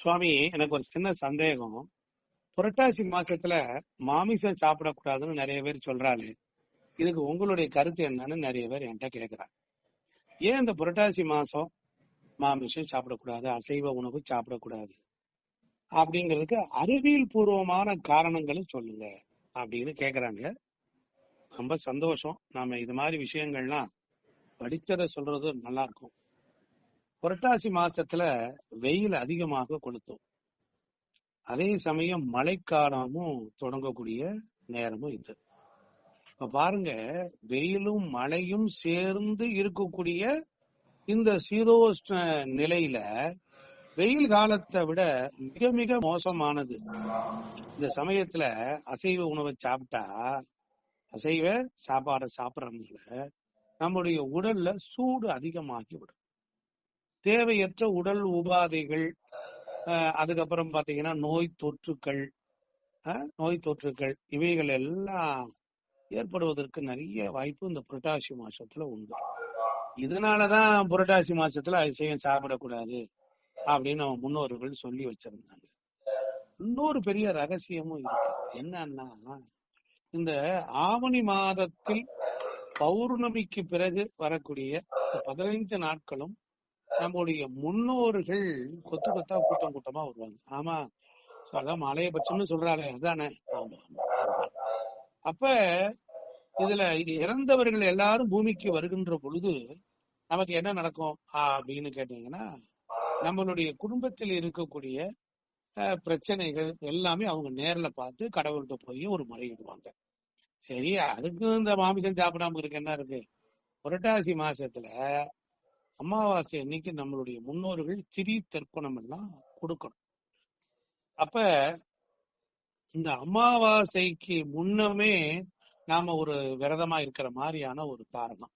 சுவாமி எனக்கு ஒரு சின்ன சந்தேகம். புரட்டாசி மாசத்துல மாமிசம் சாப்பிடக்கூடாதுன்னு நிறைய பேர் சொல்றாரு. இதுக்கு உங்களுடைய கருத்து என்னன்னு நிறைய பேர் என்கிட்ட கேக்குறாங்க. ஏன் இந்த புரட்டாசி மாசம் மாமிசம் சாப்பிடக்கூடாது அசைவ உணவு சாப்பிடக்கூடாது? அப்படிங்கிறதுக்கு அறிவியல் பூர்வமான காரணங்களை சொல்லுங்க அப்படின்னு கேக்குறாங்க. ரொம்ப சந்தோஷம். நாம இது மாதிரி விஷயங்கள்லாம் படிச்சதை சொல்றது நல்லா இருக்கும். புரட்டாசி மாசத்துல வெயில் அதிகமாக கொளுத்தும். அதே சமயம் மழைக்காலமும் தொடங்கக்கூடிய நேரமும் இது. இப்ப பாருங்க வெயிலும் மழையும் சேர்ந்து இருக்கக்கூடிய இந்த சீதோஷ்ண நிலையில வெயில் காலத்தை விட மிக மிக மோசமானது. இந்த சமயத்துல அசைவ உணவை சாப்பிட்டா அசைவ சாப்பாடை சாப்பிடறதுல நம்முடைய உடல்ல சூடு அதிகமாகி விடும் தேவையற்ற உடல் உபாதைகள் அஹ், அதுக்கப்புறம் பாத்தீங்கன்னா நோய் தொற்றுக்கள் அஹ், நோய் தொற்றுக்கள் இவைகள் எல்லாம் ஏற்படுவதற்கு நிறைய வாய்ப்பு இந்த புரட்டாசி மாசத்துல உண்டு. இதனாலதான் புரட்டாசி மாசத்துல அதிசயம் சாப்பிடக்கூடாது அப்படின்னு நம்ம முன்னோர்கள் சொல்லி வச்சிருந்தாங்க. இன்னொரு பெரிய ரகசியமும் இருக்கு. என்னன்னா இந்த ஆவணி மாதத்தில் பௌர்ணமிக்கு பிறகு வரக்கூடிய பதினைஞ்சு நாட்களும் நம்முடைய முன்னோர்கள் கொத்து கொத்தா கூட்டம் கூட்டமா வருவாங்க. ஆமா. அதான் மலையபட்சம்னு சொல்றாரு அதானே? ஆமா அப்ப இதுல இறந்தவர்கள் எல்லாரும் பூமிக்கு வருகின்ற பொழுது நமக்கு என்ன நடக்கும்? அப்படின்னு கேட்டீங்கன்னா நம்மளுடைய குடும்பத்தில் இருக்கக்கூடிய பிரச்சனைகள் எல்லாமே அவங்க நேர்ல பார்த்து கடவுள்கிட்ட போய் ஒரு முறையிடுவாங்க. சரி அதுக்கு இந்த மாமிசம் சாப்பிடாம இருக்கு என்ன இருக்கு? புரட்டாசி மாசத்துல அமாவாசை அன்னைக்கு நம்மளுடைய முன்னோர்கள் திரி தர்ப்பணம் எல்லாம் கொடுக்கணும். அப்ப இந்த அமாவாசைக்கு முன்னமே நாம ஒரு விரதமா இருக்கிற மாதிரியான ஒரு காரணம்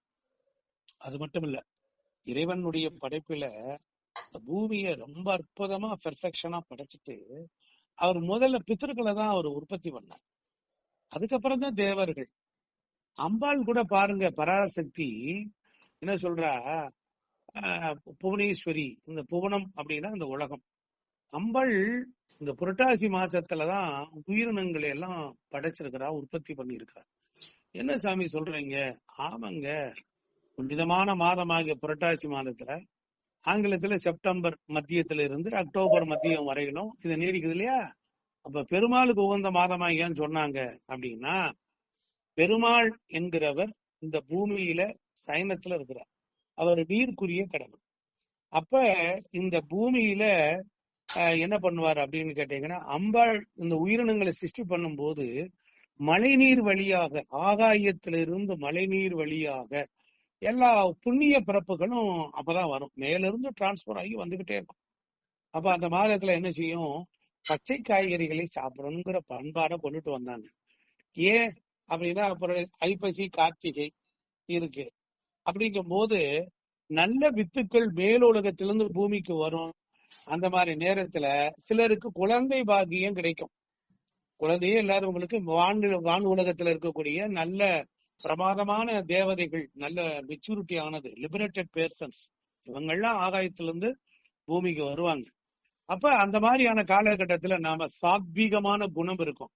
அது மட்டும் இல்ல இறைவனுடைய படைப்புல பூமிய பூமியை ரொம்ப அற்புதமா பெர்ஃபெக்ஷனா படைச்சிட்டு அவர் முதல்ல பித்தர்களை தான் அவர் உற்பத்தி பண்ணார். அதுக்கப்புறம் தான் தேவர்கள். அம்பாள் கூட பாருங்க பராசக்தி என்ன சொல்றா? புவனேஸ்வரி இந்த புவனம் அப்படின்னா இந்த உலகம். அம்பள் இந்த புரட்டாசி மாசத்துலதான் உயிரினங்களை எல்லாம் படைச்சிருக்கிறா உற்பத்தி பண்ணியிருக்கிறா. என்ன சாமி சொல்றீங்க? ஆமாங்க. புனிதமான மாதமாகிய புரட்டாசி மாதத்துல ஆங்கிலத்துல செப்டம்பர் மத்தியத்துல இருந்து அக்டோபர் மத்தியம் வரையிலும் இதை நீடிக்குது இல்லையா? அப்ப பெருமாளுக்கு உகந்த மாதமா ஏன்னு சொன்னாங்க அப்படின்னா பெருமாள் என்கிறவர் இந்த பூமியில சைனத்துல இருக்கிறார். அவர் நீருக்குரிய கடவுள். அப்ப இந்த பூமியில என்ன பண்ணுவார் அப்படின்னு கேட்டீங்கன்னா அம்பாள் இந்த உயிரினங்களை சிருஷ்டி பண்ணும்போது மழைநீர் வழியாக ஆகாயத்திலிருந்து மழைநீர் வழியாக எல்லா புண்ணிய பிறப்புகளும் அப்பதான் வரும். மேல இருந்து டிரான்ஸ்பர் ஆகி வந்துகிட்டே இருக்கும். அப்ப அந்த மாதத்துல என்ன செய்யும்? பச்சை காய்கறிகளை சாப்பிடணுங்கிற பண்பாட கொண்டுட்டு வந்தாங்க. ஏன் அப்படின்னா அப்புறம் ஐப்பசி கார்த்திகை இருக்கு. அப்படிங்கும் போது நல்ல வித்துக்கள் மேலோலகத்திலிருந்து பூமிக்கு வரும். அந்த மாதிரி நேரத்துல சிலருக்கு குழந்தை பாக்கியம் கிடைக்கும். குழந்தையே இல்லாதவங்களுக்கு வான் வான் உலகத்துல இருக்கக்கூடிய நல்ல பிரமாதமான தேவதைகள் நல்ல மெச்சூரிட்டி ஆனது லிபரேட்டட் பேர்சன்ஸ் இவங்கெல்லாம் ஆகாயத்திலிருந்து பூமிக்கு வருவாங்க. அப்ப அந்த மாதிரியான காலகட்டத்துல நாம சாத்வீகமான குணம் இருக்கும்.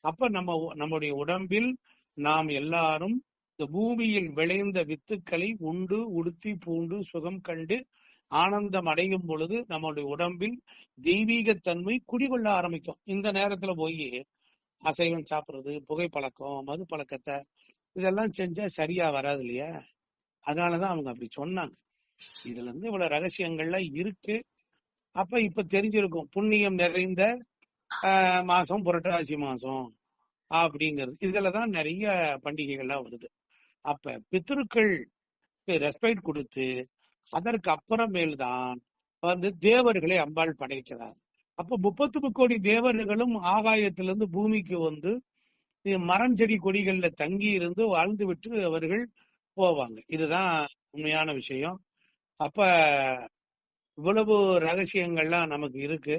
அப்ப நம்ம நம்முடைய உடம்பில் நாம் எல்லாரும் இந்த பூமியில் விளைந்த வித்துக்களை உண்டு உடுத்தி பூண்டு சுகம் கண்டு ஆனந்தம் அடையும் பொழுது நம்மளுடைய உடம்பில் தெய்வீகத்தன்மை குடிகொள்ள ஆரம்பிக்கும். இந்த நேரத்துல போய் அசைவம் சாப்பிடுறது புகைப்பழக்கம் மது பழக்கத்தை இதெல்லாம் செஞ்சா சரியா வராது இல்லையா? அதனாலதான் அவங்க அப்படி சொன்னாங்க. இதுல இருந்து இவ்வளவு ரகசியங்கள்லாம் இருக்கு. அப்ப இப்ப தெரிஞ்சிருக்கும் புண்ணியம் நிறைந்த மாசம் புரட்டாசி மாசம் அப்படிங்கிறது. இதுலதான் நிறைய பண்டிகைகள்லாம் வருது. அப்ப பித்ருக்கள் ரெஸ்பெக்ட் கொடுத்து அதற்கு அப்புறமேல் தான் வந்து தேவர்களை அம்பாள் படைக்கிறார். அப்ப முப்பத்து முக்கோடி தேவர்களும் ஆகாயத்திலிருந்து பூமிக்கு வந்து மரம் செடி கொடிகள்ல தங்கி இருந்து வாழ்ந்து விட்டு அவர்கள் போவாங்க. இதுதான் உண்மையான விஷயம். அப்ப இவ்வளவு ரகசியங்கள்லாம் நமக்கு இருக்கு.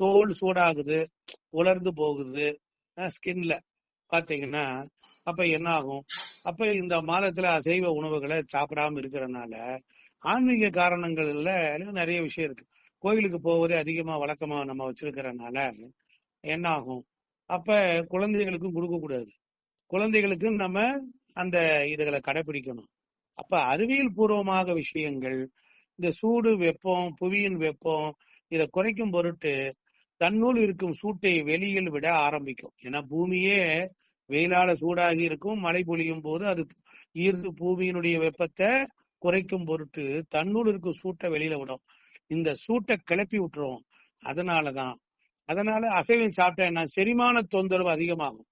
தோல் சூடாகுது உலர்ந்து போகுது ஸ்கின்ல பாத்தீங்கன்னா அப்ப என்ன ஆகும் அப்ப இந்த மாதத்துல அசைவ உணவுகளை சாப்பிடாம இருக்கிறதுனால ஆன்மீக காரணங்கள்ல நிறைய விஷயம் இருக்கு. கோயிலுக்கு போவதே அதிகமா வழக்கமா நம்ம வச்சிருக்கிறனால என்ன ஆகும் அப்ப குழந்தைகளுக்கும் கொடுக்க கூடாது குழந்தைகளுக்கும் நம்ம அந்த இதுகளை கடைபிடிக்கணும் அப்ப அறிவியல் பூர்வமாக விஷயங்கள் இந்த சூடு வெப்பம் புவியின் வெப்பம் இதை குறைக்கும் பொருட்டு தன்னுள் இருக்கும் சூட்டை வெளியில் விட ஆரம்பிக்கும். ஏன்னா பூமியே வெயிலால சூடாகி இருக்கும் மழை பொழியும் போது அது ஈர்த்து பூமியினுடைய வெப்பத்தை குறைக்கும் பொருட்டு தன்னுள் இருக்கும் சூட்டை வெளியில விடும். இந்த சூட்டை கிளப்பி விட்டுரும். அதனாலதான். அதனால அசைவம் சாப்பிட்டா என்ன? செரிமான தொந்தரவு அதிகமாகும்.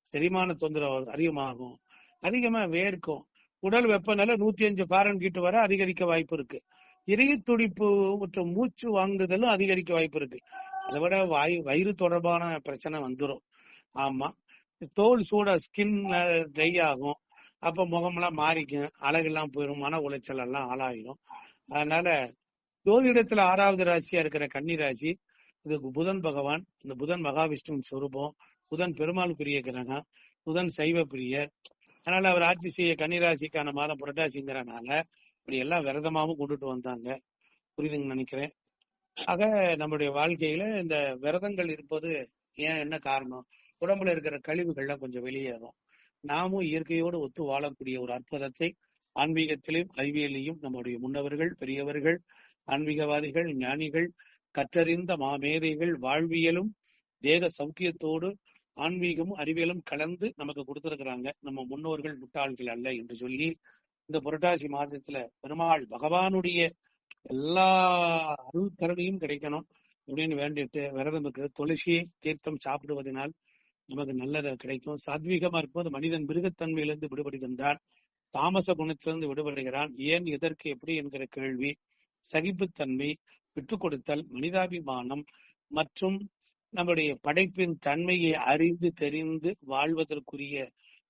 செரிமான தொந்தரவு அதிகமாகும். அதிகமா வேர்க்கும். உடல் வெப்பநிலை நூத்தி அஞ்சு பாரன்கீட் வரை அதிகரிக்க வாய்ப்பு இருக்கு. இதய துடிப்பு மற்றும் மூச்சு வாங்குதலும் அதிகரிக்க வாய்ப்பு இருக்கு. அதை விட வாயு வயிறு தொடர்பான பிரச்சனை வந்துடும் ஆமா. தோல் சூட ஸ்கின் ட்ரை ஆகும். அப்ப முகமெல்லாம் மாறிக்கும். அழகெல்லாம் போயிடும் மன உளைச்சல் எல்லாம் ஆளாயிரும் அதனால ஜோதிடத்துல ஆறாவது ராசியா இருக்கிற கன்னி ராசி இதுக்கு புதன் பகவான். இந்த புதன் மகாவிஷ்ணுவின் சொரூபம். புதன் பெருமாளுக்குரிய கிரகம். புதன் சைவ பிரியர். அதனால அவர் ஆட்சி செய்ய கன்னிராசிக்கான மாதம் புரட்டாசிங்கிறனால இப்படி எல்லாம் விரதமாவும் கொண்டுட்டு வந்தாங்க. புரியுதுங்க நினைக்கிறேன். ஆக நம்முடைய வாழ்க்கையில இந்த விரதங்கள் இருப்பது ஏன் என்ன காரணம்? உடம்புல இருக்கிற கழிவுகள்லாம் கொஞ்சம் வெளியேறும். நாமும் இயற்கையோடு ஒத்து வாழக்கூடிய ஒரு அற்புதத்தை ஆன்மீகத்திலும் அறிவியலையும் நம்முடைய முன்னவர்கள் பெரியவர்கள் ஆன்மீகவாதிகள் ஞானிகள் கற்றறிந்த மாமேதைகள் வாழ்வியலும் தேக சௌக்கியத்தோடு ஆன்மீகமும் அறிவியலும் கலந்து நமக்கு கொடுத்திருக்கிறாங்க. நம்ம முன்னோர்கள் முட்டாள்கள் அல்ல என்று சொல்லி இந்த புரட்டாசி மாதத்துல பெருமாள் பகவானுடைய எல்லா அருள் கருணையும் கிடைக்கணும் அப்படின்னு வேண்டிட்டு விரதம் இருக்கிறது துளசியை தீர்த்தம் சாப்பிடுவதனால் நமக்கு நல்லது கிடைக்கும். சாத்வீகமா இருக்கும்போது மனிதன் மிருகத்தன்மையிலிருந்து விடுபடுகின்றான் தாமச குணத்திலிருந்து விடுபடுகிறான். ஏன் எதற்கு எப்படி என்கிற கேள்வி. சகிப்புத்தன்மை விட்டுக் கொடுத்தல் மனிதாபிமானம் மற்றும் நம்முடைய படைப்பின் தன்மையை அறிந்து தெரிந்து வாழ்வதற்குரிய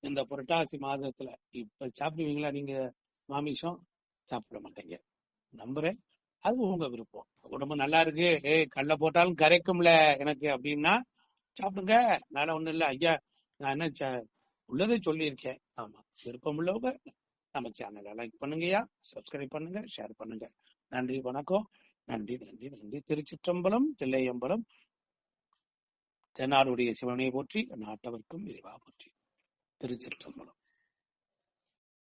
இந்த புரட்டாசி மாதத்துல. இப்ப சாப்பிடுவீங்களா நீங்க மாமிசம்? சாப்பிட மாட்டீங்க. நம்புறேன். அது உங்க விருப்பம். உடம்பு நல்லா இருக்கு. ஏய் கல்ல போட்டாலும் கரைக்கும்ல எனக்கு அப்படின்னா சாப்பிடுங்க. நான் ஒண்ணும் இல்ல. ஐயா நான் என்ன உள்ளதை சொல்லியிருக்கேன். ஆமா விருப்பம் உள்ளவங்க நம்ம சேனலை லைக் பண்ணுங்கய்யா சப்ஸ்கிரைப் பண்ணுங்க ஷேர் பண்ணுங்க. நன்றி வணக்கம். நன்றி நன்றி நன்றி. திருச்சிற்றம்பலம் தில்லையம்பலம் தென்னாடுடைய சிவனை போற்றி நாட்டவர்க்கும் விரிவா போற்றி. திருச்சிற்றம்பலம்.